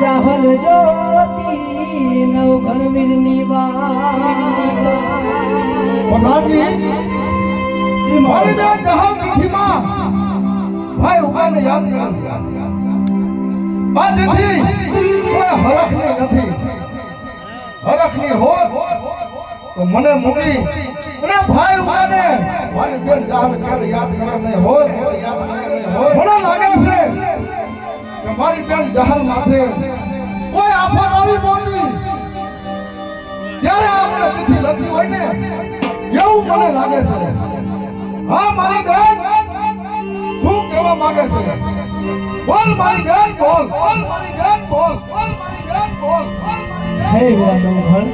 જાહલ જોતી નવ ઘણવીરની વાત. મારી ભાઈ ઉગાને યાદ કરે હરખની હોત તો મને મૂકી. અને ભાઈ ઉગાને મારી બેન જહાલ ક્યારે યાદ કરે હોય યાદ કરે હોય મને લાગે છે મારી બેન જહલ માથે. કોઈ આફત આવી પહોંચી ત્યારે આપણે ચિઠ્ઠી લખી હોય ને, એવું મને લાગે છે. હા, મારી બેન. શું કહેવા માંગે છે? બોલ, મારી બેન, બોલ. બોલ, મારી બેન, બોલ. બોલ, મારી બેન, બોલ. હે વીરા નવઘણ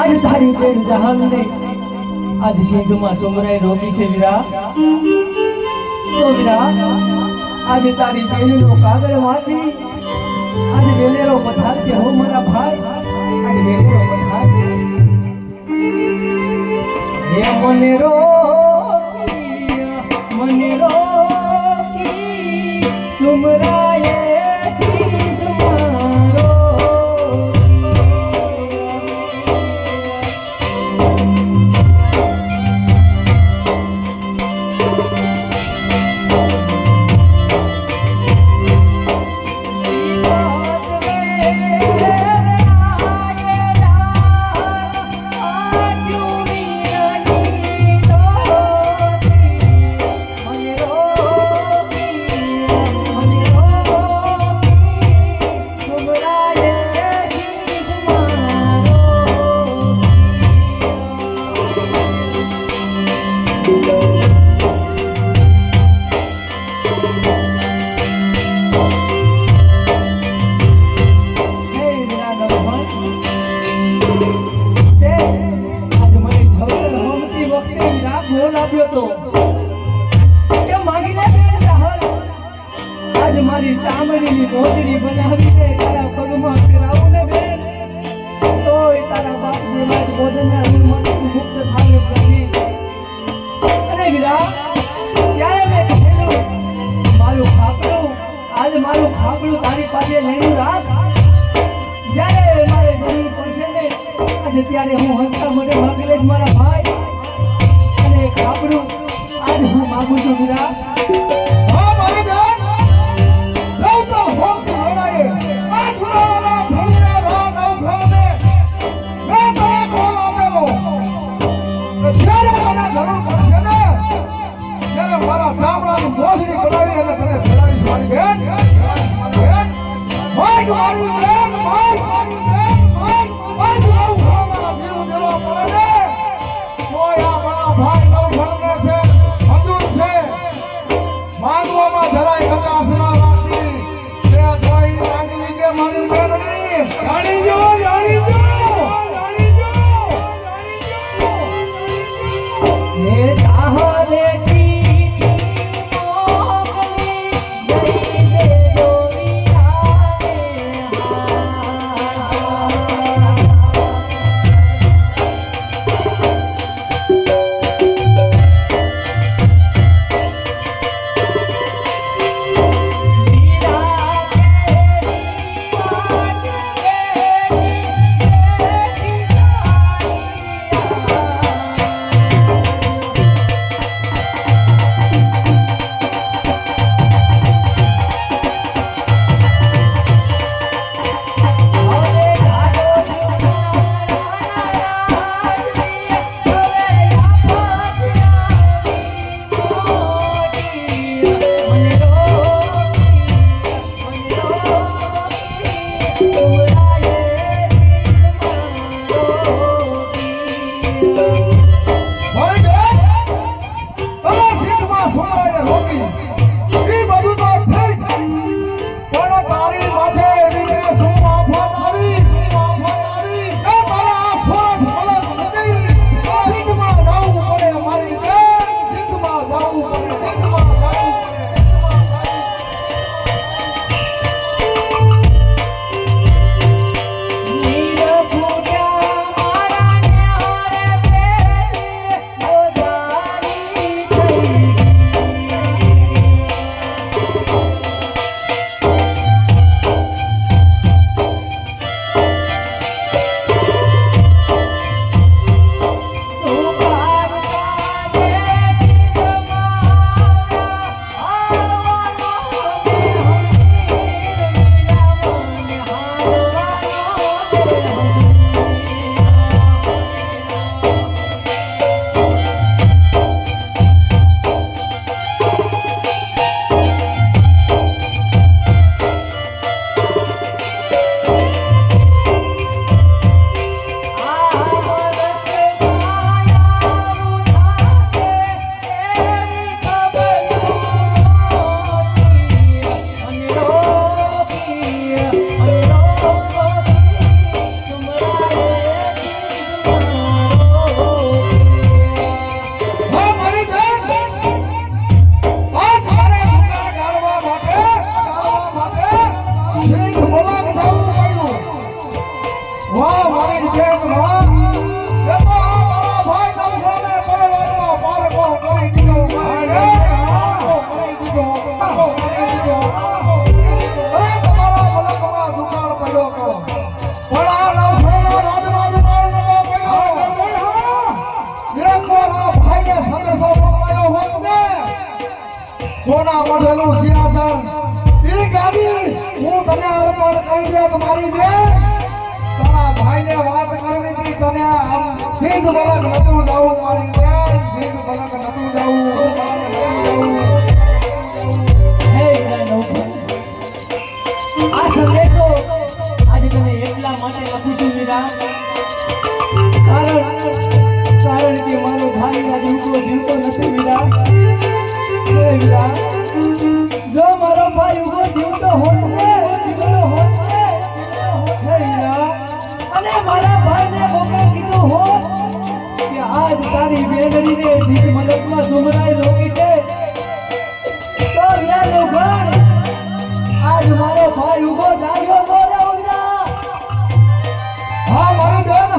આજ તારી બેન જહાલને આજ સિંધુમાં સુમરાઈ રોકી છે વિરા તો વીરા આજે તારી બેનનો કાગળ વાંચી, આજે વેલેરો પથાર કે હો મારા ભાઈ? આજે વેલેરો પથાર હે મને આજ મારી ચામડીની મોજડી બનાવીને તારા પગમાં ફેરાવું ને બેન તોય તારા બાપ ને મારી મોજના ઋણમાંથી મુક્ત થાવે પ્રભુ. અરે વિરા ત્યારે મેં કહેલું મારું ખાપડું આજ મારું ખાપડું તારી પાસે લઈને રાખ. જ્યારે મારે જરૂર પડશે ને, આજે ત્યારે હું હસતા મોઢે માગી લઈશ મારા ભાઈ. અને ખાપડું આજ હું માગું છું વિરા. હા, મારી સોના વધેલું સિંહાસન એ ગાડી હું તને અર્પણ કરી દે તમારી બે તારા ભાઈને વાત કરી હતી તને આમ સિદ્ધ વળગ નતું જવું મારી બે જાવું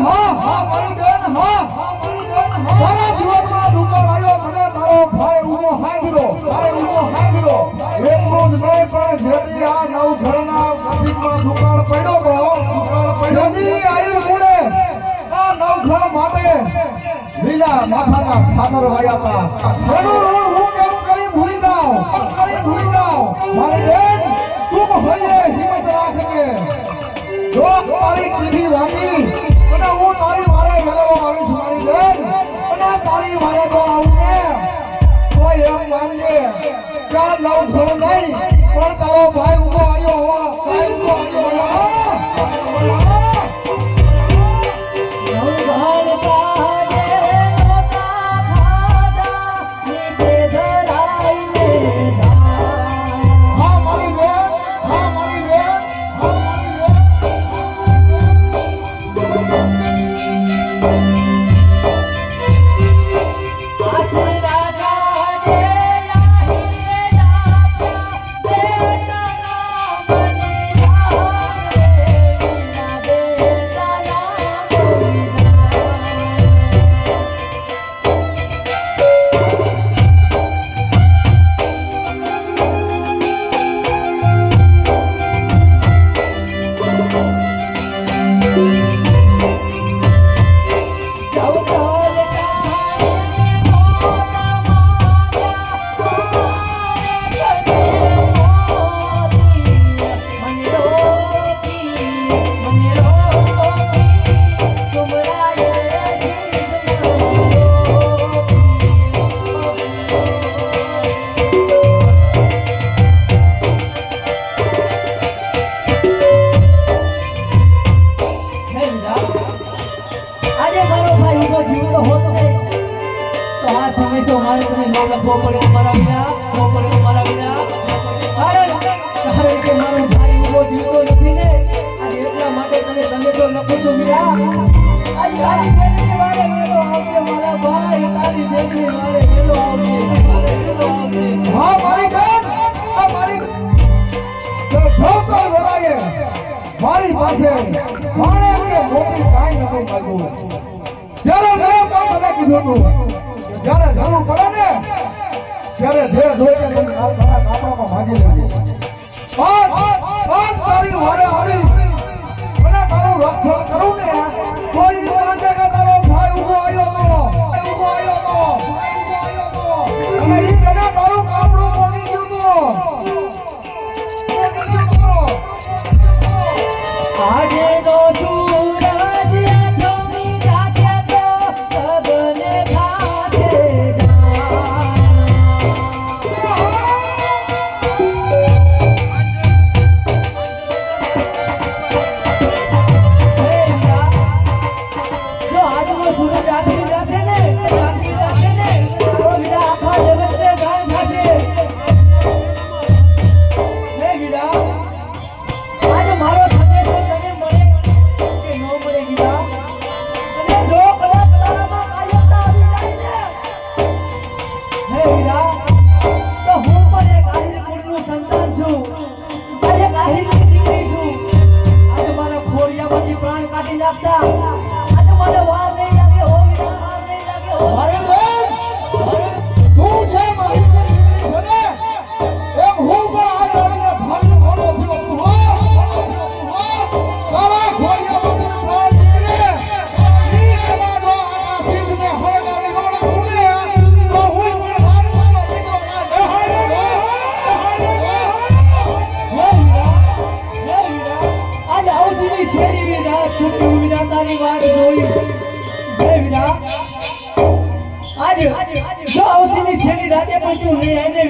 હા હા તારો ભાઈ ઊભો હાંગરો ભાઈ ઊભો હાંગરો નવ ઘરના પડ્યો તો પડ્યો જી આયુ મુડે આ નવ ઘર માટે લીલા માથાના ખાતર વાયા હતા ઘણું હું કેમ કરી ભૂલી જાઉં કરી ભૂલી જાઉં મારી બેન, તું હોઈએ, હિંમત રાખજે. જો હું તારી વારે મેળવવા આવીશ મારી બેન અને વારે તો આવું ને કે નવ ઘર નહીં. મારી પાસે માણે કે મોટી કાંઈ નથી માગ્યું ત્યારે મેં પણ તને કીધું હતું જ્યારે જરૂર પડે ને ત્યારે જે જોઈએ તે તારા કાપડામાં ભાગી લેજે આજ આજ તારી વારે આવી અને તારું રક્ષણ કરું ને કોઈ રાતે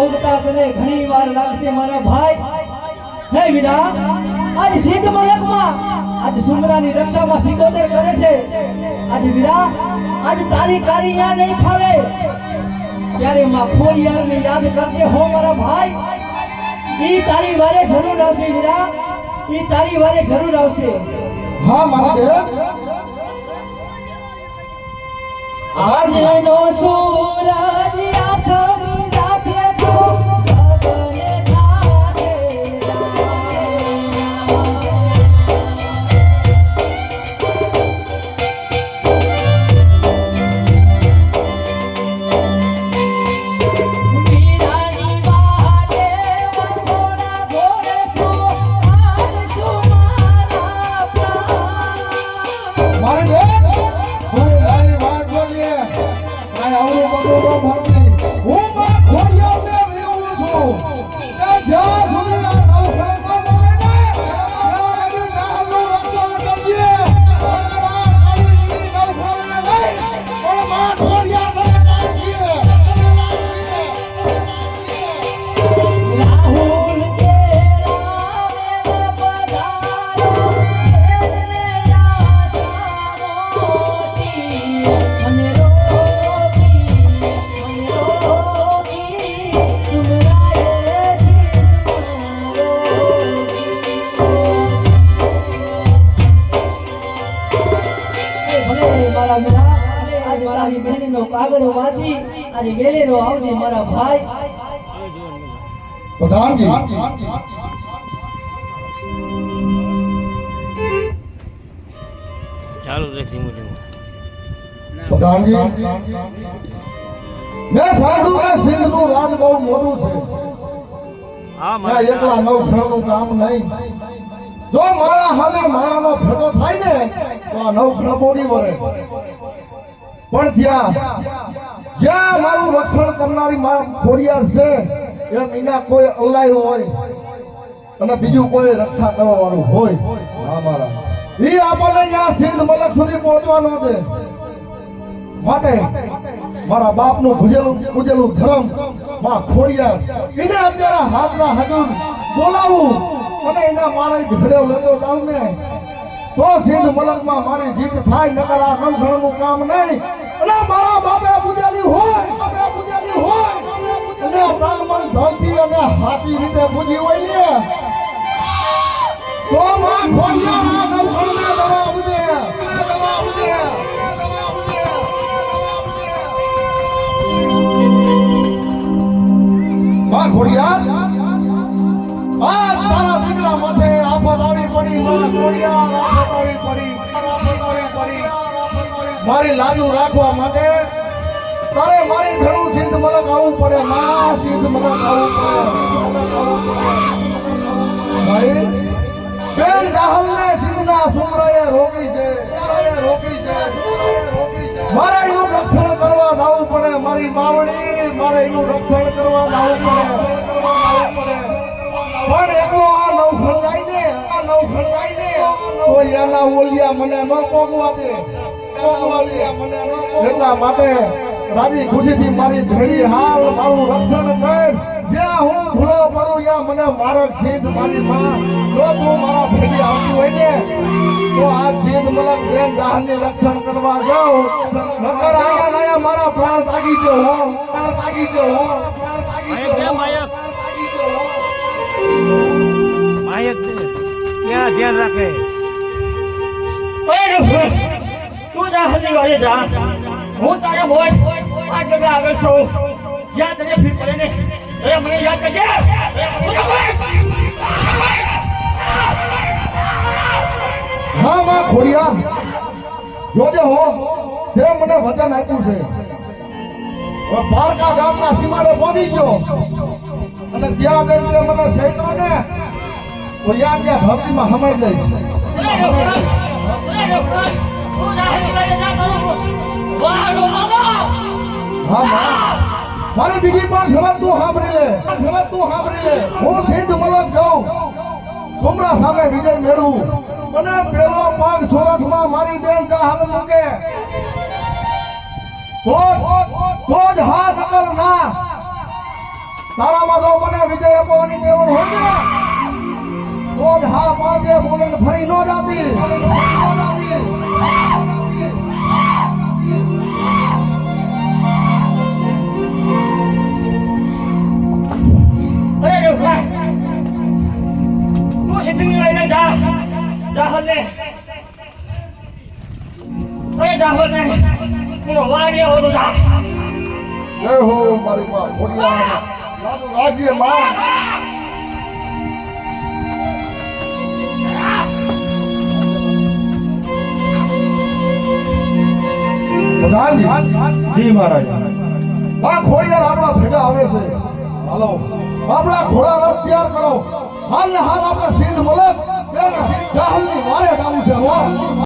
મલકમાં તને ઘણી વાર લાગશે મારા ભાઈ. હે વિરા આજ સિદ્ધ મલકમાં આજ સુંદરાની રક્ષામાં સિકોતર કરે છે. આજ વિરા આજ તારી કારી યા નહીં ફાવે. ત્યારે માં ખોડિયારને યાદ કરજે. હો મારા ભાઈ ઈ તારી વારે જરૂર આવશે વિરા ઈ તારી વારે જરૂર આવશે. હા મારી બેન આજનો સૂરજ આથમી મારા ભાઈ. પ્રધાનજી. ચાલુ છે ધીમું ધીમું. પ્રધાનજી. મેં સાધુ કે સિંહનું રાજ બહુ મોટું છે. હા ત્યાં એકલા નવ ખેડનું કામ નહીં. જો મારા હામે મારાનો ફેટો થાય ને તો આ નવ વરે. પણ જ્યાં જ્યાં મારું રક્ષણ કરનારી મારા ખોડિયાર છે, એમ એના કોઈ અલ્લાહ હોય અને બીજું કોઈ રક્ષા કરવા વાળું હોય અમારા એ આપણને ત્યાં સિંધ મલક સુધી પહોંચવાનો છે માટે મારા બાપનું ભૂજેલું, પૂજેલું ધર્મમાં ખોડિયાર, એને અત્યારે હાથના હજુર બોલાવું અને એના માણે ભેળે લેતો જાઉં ને, તો સિંધ મલકમાં મારી જીત થાય, નકર આ કામ નહીં. અને મારા બાપે પૂજેલી હોય પૂજેલી હોય. અને બ્રાહ્મણ ધરતી અને હાથી રીતે પૂજી હોય ને. તો માં નવઘણને દબાવ દવા દબાવ દે દબાવ દે માં ખોડિયાર આ તારા દીકરા માટે આફત આવી પડી, માં ખોડિયાર, આફત આવી પડી મારી લાજુ રાખવા માટે તારે મારી ઘણું સિદ્ધ મલક આવવું પડે માં સિદ્ધ મલક આવવું પડે. બેન જાહલ ને સિદ્ધ છે, સુમરાએ રોકી છે રોકી છે. મારે એનું રક્ષણ કરવા જવું પડે, મારી માવડી મારે એનું રક્ષણ કરવા જવું પડે. પણ એકલો આ નવખણ જાય ને આ નવખણ જાય ને તો એના ઓલિયા મને ન પોગવા દે પોગવા દે. ન એટલા માટે રાજી ખુશીથી મારી ભેડી હાલ મારું રક્ષણ કર. જ્યાં હું ભૂલો પડું ત્યાં મને મારક સિદ્ધ મારી માં. જો તું મારા ભેડી આવતી હોય ને તો આ સિદ્ધ મને બેન જાહલની રક્ષણ કરવા જાઉં. નકર આયા નાયા મારા પ્રાણ તાગી ગયો હો. પ્રાણ તાગી ગયો હો. પ્રાણ તાગી ગયો માયક. માયક ક્યાં ધ્યાન રાખે. તું જા હજી વાળે જા. હું તારા મોટ આ જગ્યા આગળ છું. જ્યાં તને ફીટ પડે ને. અરે મને યાદ કરજે. હા માં ખોડિયા જોજે હો. તે મને વચન આપ્યું છે. પારકા ગામના સીમાડે પહોંચી ગયો. અને ત્યાં જઈને મને સૈત્રો ને તો ત્યાં ત્યાં ધરતીમાં હમાઈ હા માં મારી. બીજી પણ શરત તું સાંભળી લે. શરત તું સાંભળી લે. હું સિંધ મલક જાઉં. સુમરા સામે વિજય મેળવું. અને પેલો પગ સોરઠમાં મારી બેન કા હાલ મૂકે તો તો જ હા નકર ના. તારામાં જો મને વિજય અપાવવાની ટેવ હોય ને તો જ હા પાંચે બોલીને ફરી ન જાતી. અરે ડોક્ટર તું સિદ્ધિ લઈને જા જાહલ ને અરે જાહલ ને હું વાગે હો તો જા જય હો મારી માં ખોડિયાર લાડુ રાજ્યમાં પ્રધાનજી જી મહારાજ આ ખોડિયાર આપણા આપણા ઘોડા રથ તૈયાર કરો. હાલ ને હાલ આપણે સિંધ મલક સિંધ જાહલની મારે જવું છે.